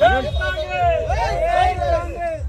జై కాంగ్రెస్!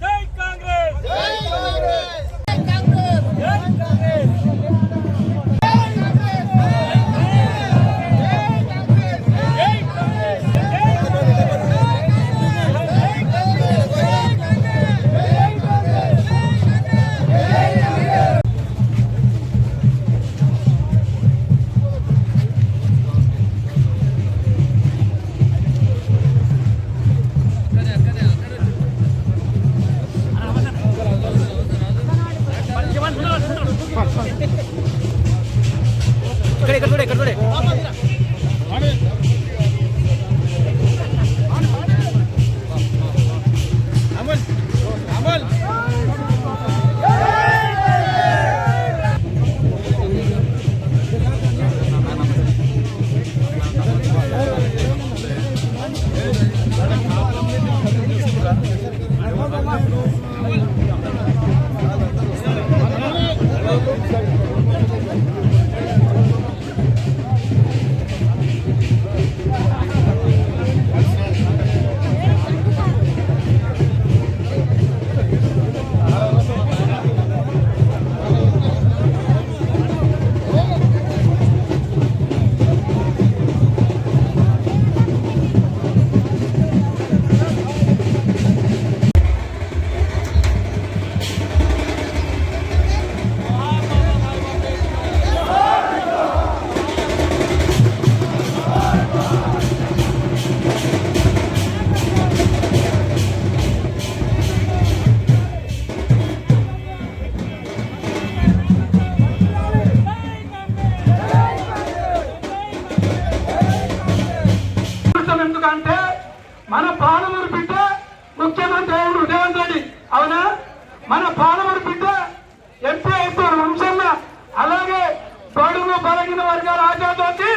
తోడుగు బలగిన వర్గాల ఆచారంతో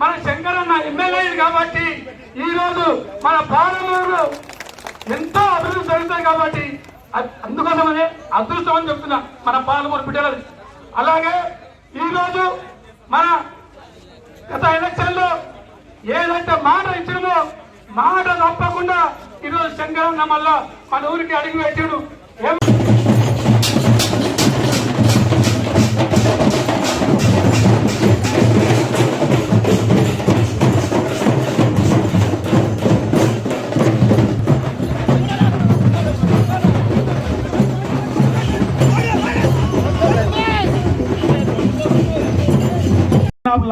మన శంకరన్న ఎమ్మెల్యే కాబట్టి ఈ రోజు మన పాలమూరు ఎంతో అభివృద్ధి జరుగుతుంది కాబట్టి అందుకోసమనే అదృష్టం అని చెప్తున్నా మన పాలమూరు బిడ్డలది. అలాగే ఈరోజు మన గత ఎలక్షన్లో ఏదైతే మాట ఇచ్చిందో మాట తప్పకుండా ఈరోజు శంకరన్న మళ్ళా మన ఊరికి అడిగి పెట్టాడు. ఏం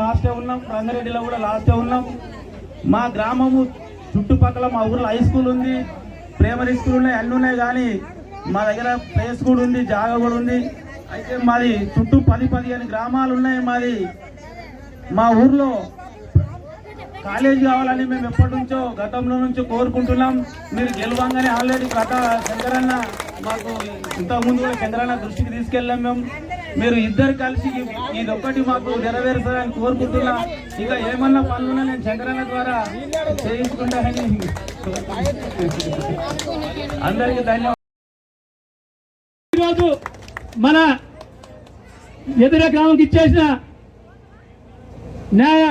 లాస్ట్ ఉన్నాం రంగారెడ్డిలో కూడా లాస్ట్ ఉన్నాం. మా గ్రామము చుట్టుపక్కల మా ఊర్లో హై స్కూల్ ఉంది ప్రైమరీ స్కూల్ ఉన్నాయి అన్నీ ఉన్నాయి కానీ మా దగ్గర ప్లే స్కూల్ ఉంది జాగా కూడా ఉంది. అయితే మాది చుట్టూ పది పదిహేను గ్రామాలు ఉన్నాయి మాది. మా ఊర్లో కాలేజ్ కావాలని మేము ఎప్పటి నుంచో గతంలో నుంచో కోరుకుంటున్నాం. మీరు గెలవంగానే ఆల్రెడీ ప్రకా చంద్రన్న మాకు ఇంతకుముందు కూడా చంద్రన్న దృష్టికి తీసుకెళ్ళాం మేము. మీరు ఇద్దరు కలిసి ఇదొక్కటి మాకు నెరవేర్చాలని కోరుకుంటున్నా. ఇక ఏమన్నా పనులు నేను చక్రాల ద్వారా చేయించుకుంటానని అందరికీ ధన్యవాదాలు. ఈరోజు మన ఎదుర గ్రామంకి ఇచ్చేసిన న్యాయ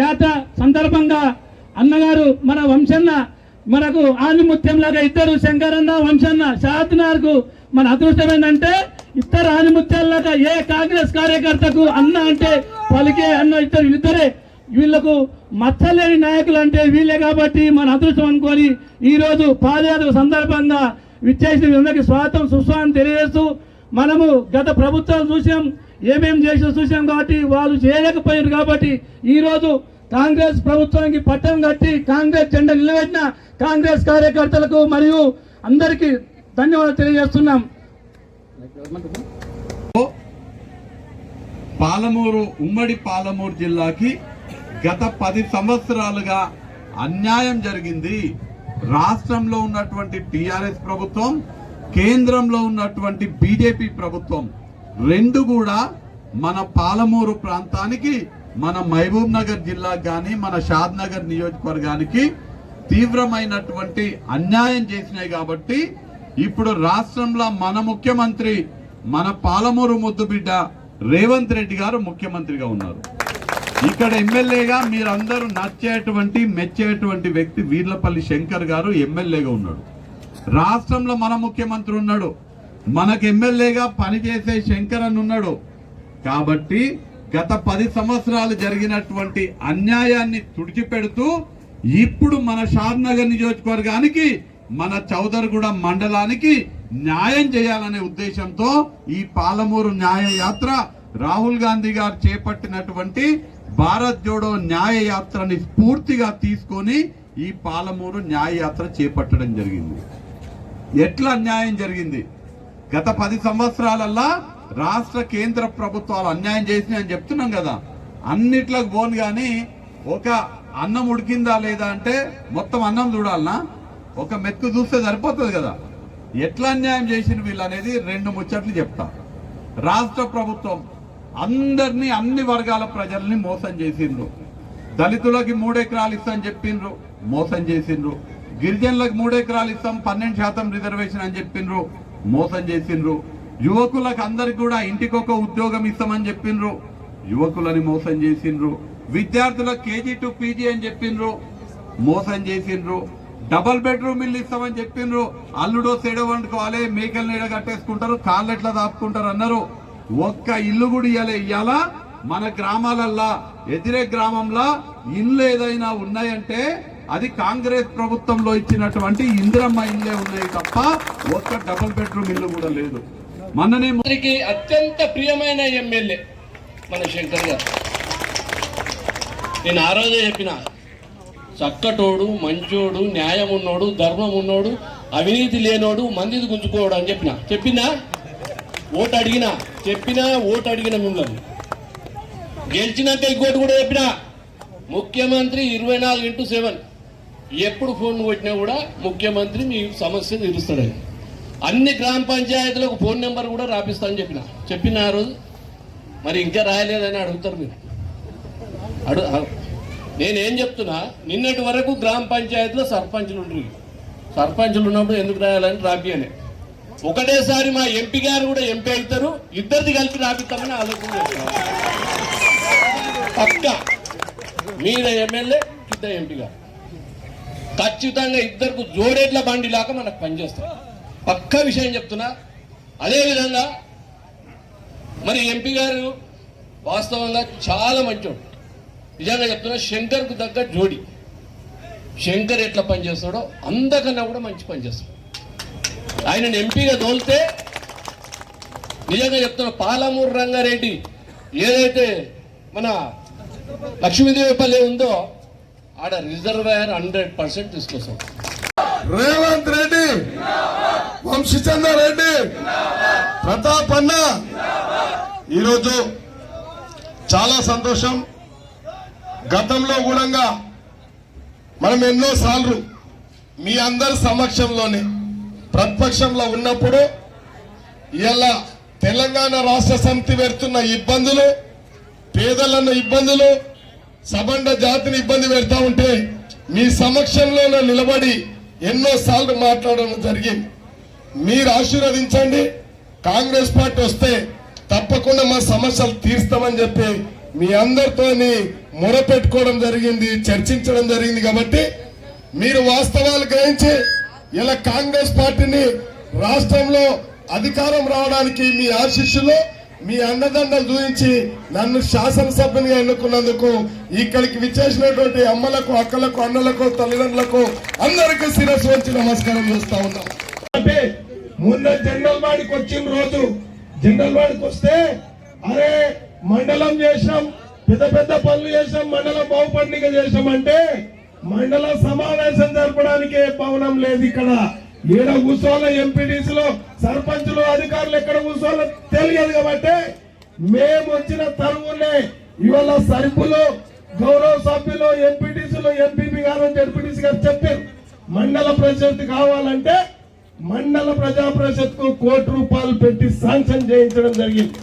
యాత సందర్భంగా అన్నగారు మన వంశన్న మనకు ఆనిముత్యంలాగా ఇద్దరు శంకరన్న వంశన్న షాద్నార్కు మన అదృష్టం ఏంటంటే ఇద్దరు ఆనిముత్యాల్లాగా ఏ కాంగ్రెస్ కార్యకర్తకు అన్న అంటే పలికే అన్న ఇద్దరు ఇద్దరే. వీళ్ళకు మచ్చలేని నాయకులు అంటే వీళ్ళే కాబట్టి మన అదృష్టం అనుకొని ఈరోజు పాదయాత్ర సందర్భంగా విచ్చేసిన వీళ్ళకి స్వాగతం సుస్వాగతం తెలియజేస్తూ మనము గత ప్రభుత్వాలు చూసాం ఏమేం చేసి చూసాం కాబట్టి వాళ్ళు చేయలేకపోయారు కాబట్టి ఈరోజు కాంగ్రెస్ ప్రభుత్వానికి పట్టం కట్టి కాంగ్రెస్ జెండా నిలబెట్టిన కాంగ్రెస్ కార్యకర్తలకు మరియు అందరికీ ధన్యవాదాలు తెలియజేస్తున్నాం. పాలమూరు ఉమ్మడి పాలమూరు జిల్లాకి గత పది సంవత్సరాలుగా అన్యాయం జరిగింది. రాష్ట్రంలో ఉన్నటువంటి టిఆర్ఎస్ ప్రభుత్వం కేంద్రంలో ఉన్నటువంటి బీజేపీ ప్రభుత్వం రెండు కూడా మన పాలమూరు ప్రాంతానికి మన మహబూబ్ నగర్ జిల్లాకు కానీ మన షాద్ నగర్ నియోజకవర్గానికి తీవ్రమైనటువంటి అన్యాయం చేసినాయి కాబట్టి ఇప్పుడు రాష్ట్రంలో మన ముఖ్యమంత్రి మన పాలమూరు ముద్దుబిడ్డ రేవంత్ రెడ్డి గారు ముఖ్యమంత్రిగా ఉన్నారు. ఇక్కడ ఎమ్మెల్యేగా మీరందరూ నచ్చేటువంటి మెచ్చేటువంటి వ్యక్తి వీర్లపల్లి శంకర్ గారు ఎమ్మెల్యేగా ఉన్నాడు. రాష్ట్రంలో మన ముఖ్యమంత్రి ఉన్నాడు. మనకు ఎమ్మెల్యేగా పనిచేసే శంకర్ అని ఉన్నాడు. కాబట్టి గత పది సంవత్సరాలు జరిగినటువంటి అన్యాయాన్ని తుడిచిపెడుతూ ఇప్పుడు మన షార్నగర్ నియోజకవర్గానికి మన చౌదరగూడ మండలానికి న్యాయం చేయాలనే ఉద్దేశంతో ఈ పాలమూరు న్యాయ యాత్ర రాహుల్ గాంధీ గారు చేపట్టినటువంటి భారత్ జోడో న్యాయ యాత్రని స్ఫూర్తిగా తీసుకొని ఈ పాలమూరు న్యాయ యాత్ర చేపట్టడం జరిగింది. ఎట్లా అన్యాయం జరిగింది? గత పది సంవత్సరాలల్లా రాష్ట్ర కేంద్ర ప్రభుత్వాలు అన్యాయం చేసినాయి అని చెప్తున్నాం కదా. అన్నిట్లకు పోను కానీ ఒక అన్నం ఉడికిందా లేదా అంటే మొత్తం అన్నం చూడాలనా? ఒక మెతుకు చూస్తే సరిపోతుంది కదా. ఎట్లా అన్యాయం చేసిన వీళ్ళు అనేది రెండు ముచ్చట్లు చెప్తా. రాష్ట్ర ప్రభుత్వం అందరినీ అన్ని వర్గాల ప్రజల్ని మోసం చేసిండ్రు. దళితులకి మూడెకరాలు ఎకరాలు ఇస్తామని చెప్పిండ్రు మోసం చేసిండ్రు. గిరిజనులకు మూడెకరాలు ఇస్తాం పన్నెండు శాతం రిజర్వేషన్ అని చెప్పిండ్రు మోసం చేసిండ్రు. యువకులకు అందరికి కూడా ఇంటికొక ఉద్యోగం ఇస్తామని చెప్పిండ్రు యువకులని మోసం చేసిండ్రు. విద్యార్థులకు కేజీ టు పీజీ అని చెప్పిండ్రు మోసం చేసిండ్రు. డబల్ బెడ్రూమ్ ఇల్లు ఇస్తామని చెప్పిండ్రు. అల్లుడో సెడో వండుకోవాలి మేకలు నీడ కట్టేసుకుంటారు కాళ్ళెట్లా దాపుకుంటారు అన్నారు. ఒక్క ఇల్లు కూడా ఇవ్వాలి ఇవ్వాలా మన గ్రామాలల్లా ఎదిరే గ్రామంలో ఇల్లు ఏదైనా ఉన్నాయంటే అది కాంగ్రెస్ ప్రభుత్వంలో ఇచ్చినటువంటి ఇందిరమ్మ ఇల్లే ఉన్నాయి తప్ప ఒక్క డబుల్ బెడ్రూమ్ ఇల్లు కూడా లేదు. మననే మంత్రికి అత్యంత ప్రియమైన ఎమ్మెల్యే మన శంకర్ గారు. నేను ఆ రోజే చెప్పిన చక్కటోడు మంచోడు న్యాయం ఉన్నోడు ధర్మం ఉన్నోడు అవినీతి లేనోడు మందిది గుంజుకోడు అని చెప్పిన. చెప్పినా? ఓటు అడిగినా చెప్పినా ఓటు అడిగిన మిమ్మల్ని. గెలిచినాక ఇంకోటి కూడా చెప్పిన. ముఖ్యమంత్రి ఇరవై నాలుగు ఇంటూ సెవెన్. ఎప్పుడు ఫోన్ కొట్టినా కూడా ముఖ్యమంత్రి మీ సమస్య తీరుస్తాడని అన్ని గ్రామ పంచాయతీలకు ఫోన్ నెంబర్ కూడా రాపిస్తానని చెప్పిన. చెప్పిన ఆ రోజు? మరి ఇంకా రాయలేదని అడుగుతారు మీరు. అడు నేనేం చెప్తున్నా నిన్నటి వరకు గ్రామ పంచాయతీలో సర్పంచులు ఉండరు. సర్పంచులు ఉన్నప్పుడు ఎందుకు రాయాలని రాపియనే ఒకటేసారి మా ఎంపీ గారు కూడా ఎంపీ అవుతారు ఇద్దరిది కలిపి రాపిస్తామని ఆలోచన చేస్తున్నారు పక్క. మీద ఎమ్మెల్యే కింద ఎంపీ గారు. ఖచ్చితంగా ఇద్దరికి జోడేట్ల బండి లాగా మనకు పనిచేస్తాం. పక్క విషయం చెప్తున్నా. అదేవిధంగా మరి ఎంపీ గారు వాస్తవంగా చాలా మంచోడు. నిజంగా చెప్తున్నా శంకర్కు తగ్గ జోడి. శంకర్ ఎట్లా పనిచేస్తాడో అందకన్నా కూడా మంచి పని చేస్తాడు. ఆయనను ఎంపీగా తోలితే నిజంగా చెప్తున్న పాలమూరు రంగారెడ్డి ఏదైతే మన లక్ష్మీదేవిపల్లి ఉందో ఆడ రిజర్వాయర్ హండ్రెడ్ పర్సెంట్ తీసుకొస్తాం రేవంత్ రెడ్డి వంశీచంద్ర రెడ్డి ప్రతాప్ అన్న. ఈరోజు చాలా సంతోషం. గతంలో కూడా మనం ఎన్నో సార్లు మీ అందరి సమక్షంలోనే ప్రతిపక్షంలో ఉన్నప్పుడు ఇలా తెలంగాణ రాష్ట్ర సమితి పెడుతున్న ఇబ్బందులు పేదలన్న ఇబ్బందులు సబండ జాతిని ఇబ్బంది పెడతా ఉంటే మీ సమక్షంలోనే నిలబడి ఎన్నో సార్లు మాట్లాడడం జరిగింది. మీరు ఆశీర్వదించండి. కాంగ్రెస్ పార్టీ వస్తే తప్పకుండా మా సమస్యలు తీర్స్తామని చెప్పి మీ అందరితోని మొరపెట్టుకోవడం జరిగింది చర్చించడం జరిగింది కాబట్టి మీరు వాస్తవాలు గ్రహించి ఇలా కాంగ్రెస్ పార్టీని రాష్ట్రంలో అధికారం రావడానికి మీ ఆశీస్సులు మీ అండదండలు చూపించి నన్ను శాసనసభ్యునిగా ఎన్నుకున్నందుకు ఇక్కడికి విచ్చేసినటువంటి అమ్మలకు అక్కలకు అన్నలకు తల్లిదండ్రులకు అందరికీ శిరస్సు వచ్చి నమస్కారం చేస్తా ఉన్నాం. అంటే ముందు జనరల్ వాడికి వచ్చిన రోజు జనరల్ వాడికి వస్తే అరే మండలం చేసినాం పెద్ద పెద్ద పనులు చేసాం మండలం బాగుపడిక చేసామంటే మండల సమావేశం జరపడానికే భవనం లేదు ఇక్కడ. ఈడ కూర్చోవాల ఎంపీడీసీలో సర్పంచులు అధికారులు ఎక్కడ కూర్చోవాలో తెలియదు కాబట్టి మేము వచ్చిన తరువునే ఇవాళ సరుకులు గౌరవ సభ్యులు ఎంపీటీసీలు ఎంపీపీ గారు జడ్పీటీసీ గారు చెప్పారు. మండల పరిషత్ కావాలంటే మండల ప్రజా పరిషత్కు కోటి రూపాయలు పెట్టి శాంక్షన్ చేయించడం జరిగింది.